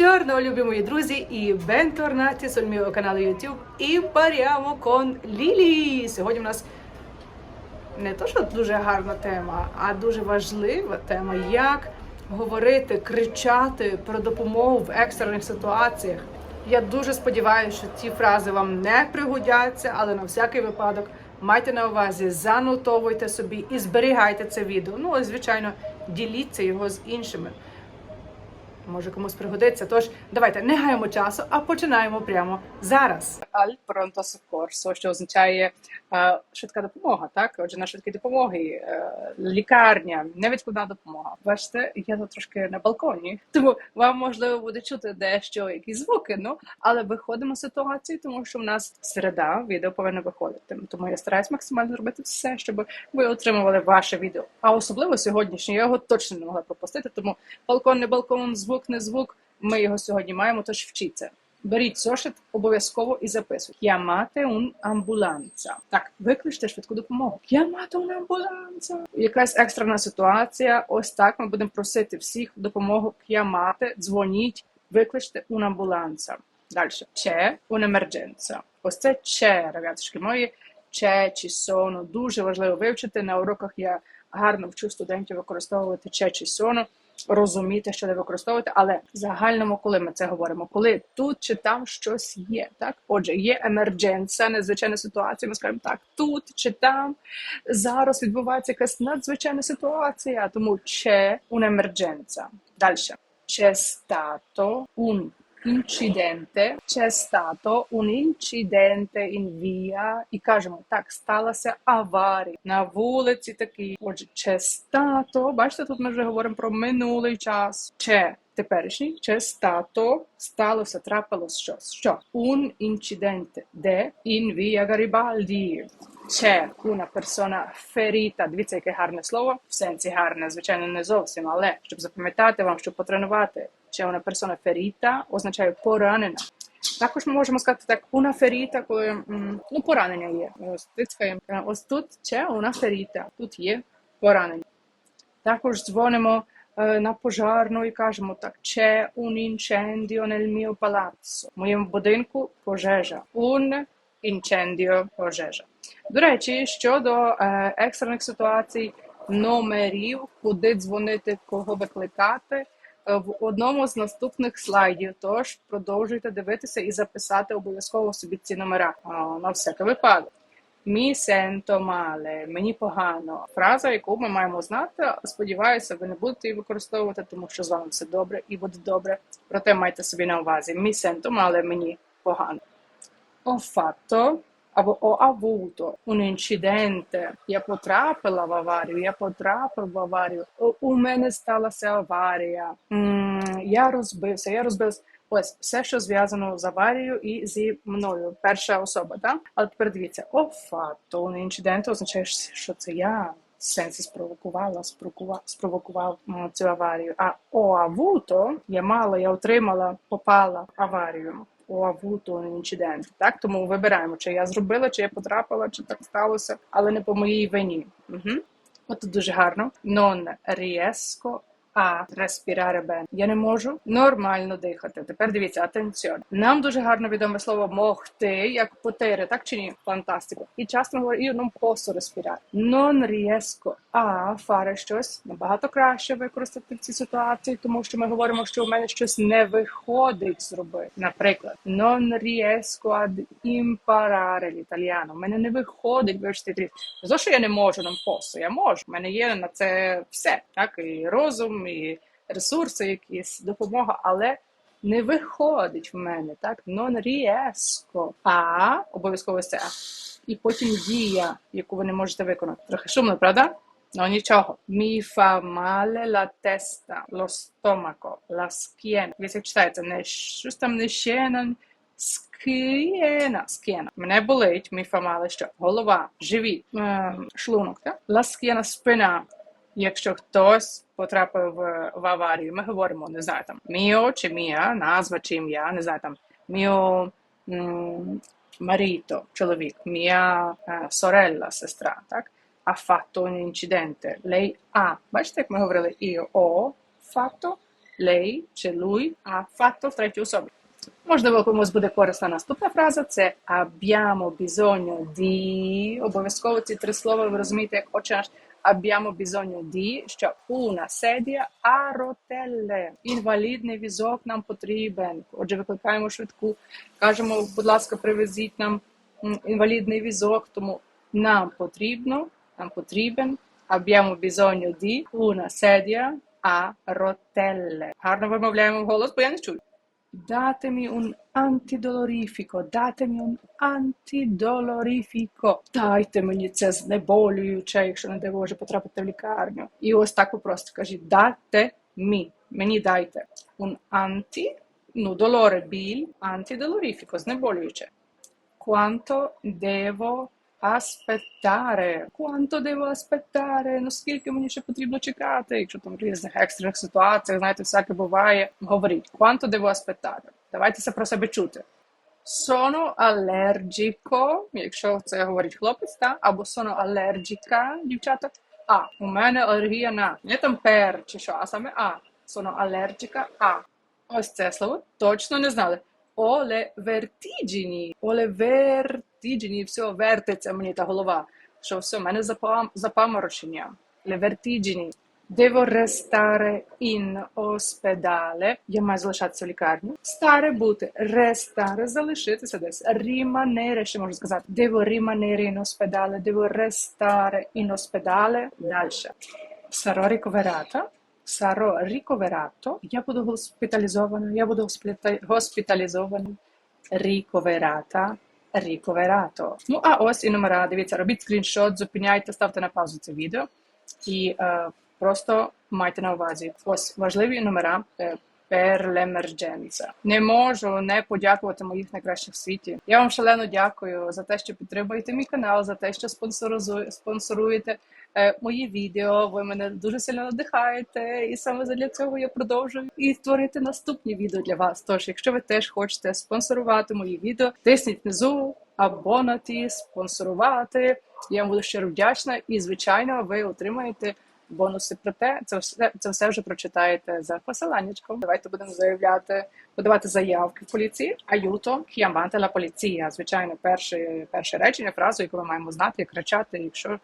Buongiorno, любі мої друзі, і bentornati sul mio canale YouTube. І parliamo con Lily. Сьогодні у нас не то, що дуже гарна тема, а дуже важлива тема, як говорити, кричати про допомогу в екстрених ситуаціях. Я дуже сподіваюся, що ці фрази вам не пригодяться, але на всякий випадок майте на увазі, занотовуйте собі і зберігайте це відео. Ну, і звичайно, діліться його з іншими. Може комусь пригодиться. Тож давайте не гаємо часу, а починаємо прямо зараз. Аль pronto soccorso, що означає е, швидка допомога. Так, отже, на швидкій допомоги, е, лікарня, невідкладна допомога. Бачите, я тут трошки на балконі, тому вам можливо буде чути дещо якісь звуки. Ну але виходимо з ситуації, тому що в нас середа відео повинно виходити. Тому я стараюсь максимально зробити все, щоб ви отримували ваше відео. А особливо сьогоднішнє я його точно не могла пропустити. Тому балкон не балкон, звук не звук. Ми його сьогодні маємо, тож вчіться. Беріть зошит обов'язково і записуйте. Chiamate un амбуланца. Так, викличте швидку допомогу. Chiamate un амбуланца. Якась екстрена ситуація. Ось так ми будемо просити всіх допомогу chiamate, дзвоніть, викличте un амбуланца. Далі. C'è un'emergenza. Ось це c'è, ребятушки мої. C'è, ci sono. Дуже важливо вивчити. На уроках я гарно вчу студентів використовувати c'è, ci sono розуміти, що не використовувати, але в загальному, коли ми це говоримо, коли тут чи там щось є, так отже, є емердженса, незвичайна ситуація. Ми скажемо так, тут чи там зараз відбувається якась надзвичайна ситуація, тому че un emergenza. Далі c'è stato un incidente, c'è stato un incidente in via, і кажемо так, сталася аварія на вулиці. Такий, отже, c'è stato, бачите, тут ми вже говоримо про минулий час. C'è теперішній, c'è stato, сталося, трапилось щось. Що? Un incidente de in via Garibaldi. C'è una persona ferita. Дивіться, яке гарне слово. В сенсі гарне, звичайно, не зовсім, але щоб запам'ятати вам, щоб потренувати. C'è una persona ferita означає поранена. Також ми можемо сказати так, una ferita, коли поранення є. Ось тут una ferita, тут є поранення. Також дзвонимо на пожарну і кажемо nel mio palazzo. В моєму будинку пожежа. Un incendio пожежа. До речі, щодо екстрених ситуацій, номерів, куди дзвонити, кого викликати. Е, В одному з наступних слайдів, тож продовжуйте дивитися і записати обов'язково собі ці номера а, на всякий випадок. Мі сенто мале, мені погано. Фраза, яку ми маємо знати. Сподіваюся, ви не будете її використовувати, тому що з вами все добре і буде добре. Проте майте собі на увазі. Мі сенто мале, мені погано. Ho ho avuto un incidente. Я потрапила в аварію, я потрапив в аварію. У мене сталася аварія. Я розбився, я розбився. Ось все, що зв'язано з аварією і зі мною. Перша особа, так? Але тепер дивіться, о фато, un incidente означає, що це я. Сенсі спровокувала, спровокував, спровокував цю аварію. А о авуто я мала, я отримала, попала аварію. Авуто un incidente. Так, тому вибираємо, чи я зробила, чи я потрапила, чи так сталося, але не по моїй вині. Угу. От дуже гарно. Non riesco a respirare bene. Я не можу нормально дихати. Тепер дивіться, атенціон. Нам дуже гарно відоме слово могти, як потери, так чи ні? Фантастико. І часто ми говоримо, non posso respirare. Non riesco a fare щось набагато краще використати в цій ситуації, тому що ми говоримо, що у мене щось не виходить зробити. Наприклад, non riesco ad imparare l'italiano. У мене не виходить вивчити італійську. То, що я не можу, non posso. Я можу. У мене є на це все, так і розум, і ресурси, якісь допомога, але не виходить в мене, так? Non riesco. А обов'язково це. І потім дія, яку ви не можете виконати. Трохи шумно, правда? Ну нічого. Mi fa male la testa, lo stomaco, la schiena. Дивіться, читається, не щось там не щена, скієна, скієна. Мене болить, mi fa male що? Голова, живіт, е, шлунок, так? La schiena, спина. Якщо хтось потрапив в, аварію, ми говоримо, не знаю, там міо чи мія, назва чи ім'я, не знаю, там міо маріто, чоловік, мія е, сорелла, сестра, так? Ha fatto un. Lei ha. Бачите, як ми говорили io ho fatto lei чи lui ha fatto в третій особі. Можливо, комусь буде корисна наступна фраза. Це abbiamo bisogno di. Обов'язково ці три слова ви розумієте, як наш. Abbiamo bisogno di, що una sedia a rotelle. Інвалідний візок нам потрібен. Отже, викликаємо швидку, кажемо, будь ласка, привезіть нам інвалідний візок, тому нам потрібно, нам потрібен. Abbiamo bisogno di una sedia a rotelle. Гарно вимовляємо вголос, бо я не чую. Datemi un antidolorifico, datemi un antidolorifico. Дайте мені це знеболююче, якщо не дай Боже потрапити в лікарню. І ось так ви просто кажіть: дайте мі, мені дайте. Un anti, ну, dolore, біль, antidolorifico, знеболююче. Quanto devo aspettare? Quanto devo aspettare? Ну скільки мені ще потрібно чекати? Якщо там в різних екстрених ситуаціях, знаєте, всяке буває. Говоріть. Quanto devo aspettare? Давайте це про себе чути. Sono allergico, якщо це говорить хлопець, та? або sono allergica, дівчата. А, у мене алергія на. Не там пер чи що, а саме А. Sono allergica a. Ось це слово точно не знали. Оле вертіджіні. Оле вертіджіні. Все, вертиться мені та голова. Що все, в мене запам... запаморочення. Le vertigini. Devo restare in ospedale. Я маю залишатися в лікарні. Старе бути. Restare, залишитися десь. Rimanere, ще можу сказати. Devo rimanere in ospedale. Devo restare in ospedale. Дальше. Sarò ricoverata. Sarò ricoverato. Я буду госпіталізована. Я буду госпіта- Ricoverata. Ricoverato. Ну, а ось і номера. Дивіться, робіть скріншот, зупиняйте, ставте на паузу це відео. І е, просто майте на увазі. Ось важливі номера е, l'emergenza. Не можу не подякувати моїх найкращих в світі. Я вам шалено дякую за те, що підтримуєте мій канал, за те, що спонсоруєте е, мої відео. Ви мене дуже сильно надихаєте, і саме для цього я продовжую і створити наступні відео для вас. Тож, якщо ви теж хочете спонсорувати мої відео, тисніть внизу абонаті, спонсорувати. Я вам буду щиро вдячна, і звичайно, ви отримаєте бонуси. Проте це все це все вже прочитаєте за посиланнячком. Давайте будемо заявляти, подавати заявки в поліції. Аюто la polizia. Звичайно, перше перше речення, фразу, яку ми маємо знати, як кричати, якщо е,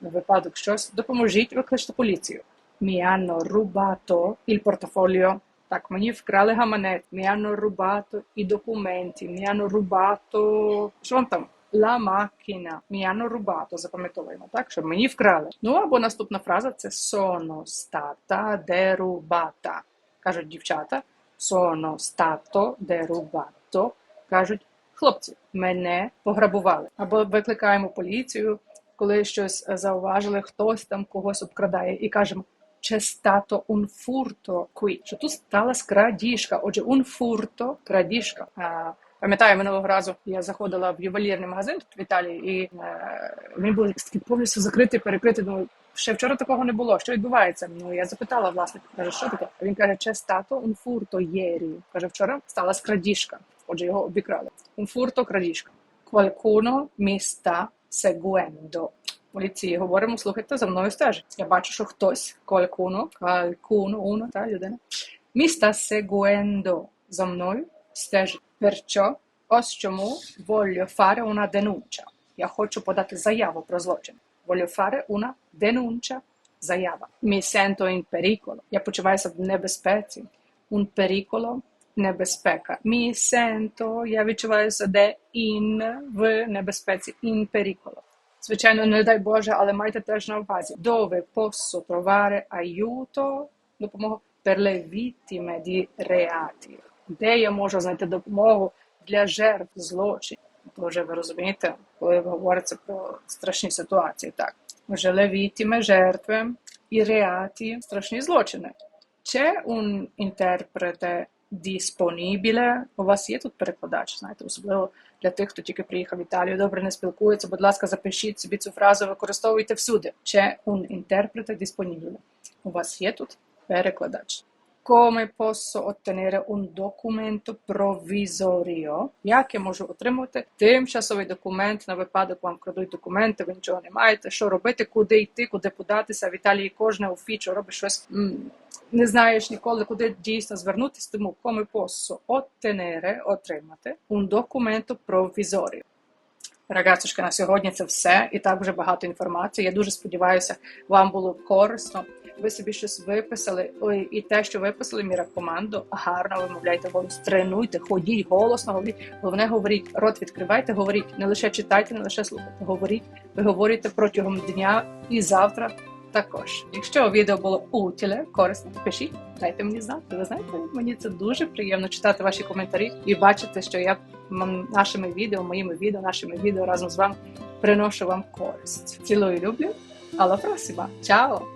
на випадок щось допоможіть, викличте поліцію. Hanno rubato il portafoglio. Так, мені вкрали гаманець, hanno rubato i documenti, mi hanno. Що там? La macchina. Mi hanno rubato, запам'ятовуємо, так? Що мені вкрали. Ну, або наступна фраза це sono stata derubata. Кажуть дівчата. Sono stato derubato. Кажуть хлопці, мене пограбували. Або викликаємо поліцію, коли щось зауважили, хтось там когось обкрадає, і кажемо c'è stato un furto qui, що тут сталася крадіжка. Отже, un furto – крадіжка. А, Пам'ятаю, минулого разу я заходила в ювелірний магазин тут в Італії, і е, він був повністю закритий, перекритий. Думаю, ще вчора такого не було. Що відбувається? Ну я запитала власника, каже, що таке? Він каже, c'è stato un furto ieri. Каже, вчора сталася крадіжка. Отже, його обікрали. Un furto – крадіжка. Qualcuno mi sta. Поліції говоримо, слухайте, за мною стежить. Я бачу, що хтось, qualcuno, qualcuno, uno, та людина, mi sta за мною стежить. Perciò, ось чому voglio fare una denuncia. Я хочу подати заяву про злочин. Voglio fare una denuncia, заява. Mi sento in pericolo. Я почуваюся в небезпеці. Un pericolo – небезпека. Mi sento, я відчуваюся де in, в небезпеці. In pericolo. Звичайно, не дай Боже, але майте теж на увазі. Dove posso trovare aiuto, допомогу per le vittime di reati. Де я можу знайти допомогу для жертв злочинів? Тоже ви розумієте, коли говориться про страшні ситуації, так. Вже vittime, жертви, і reati, страшні злочини. C'è un interprete disponibile? У вас є тут перекладач, знаєте, особливо для тих, хто тільки приїхав в Італію, добре не спілкується. Будь ласка, запишіть собі цю фразу, використовуйте всюди. C'è un interprete disponibile? У вас є тут перекладач. Come posso ottenere un documento provvisorio? Як я можу отримати тимчасовий документ на випадок вам крадуть документи, ви нічого не маєте, що робити, куди йти, куди податися. В Італії кожне офічо робить щось. Не знаєш ніколи, куди дійсно звернутися, тому come posso ottenere, отримати un documento provvisorio. Рагацушка, на сьогодні це все. І так вже багато інформації. Я дуже сподіваюся, вам було корисно. Ви собі щось виписали. Ой, і те, що виписали, міра команду, гарно вимовляйте голос, тренуйте, ходіть, голосно говоріть. Головне, говоріть, рот відкривайте, говоріть. Не лише читайте, не лише слухайте. Говоріть. Ви говорите протягом дня і завтра також. Якщо відео було утіле, корисне, пишіть, дайте мені знати. Ви знаєте, мені це дуже приємно читати ваші коментарі і бачити, що я нашими відео, моїми відео, нашими відео разом з вами приношу вам користь. Цілую, люблю. Alla prossima. Ciao!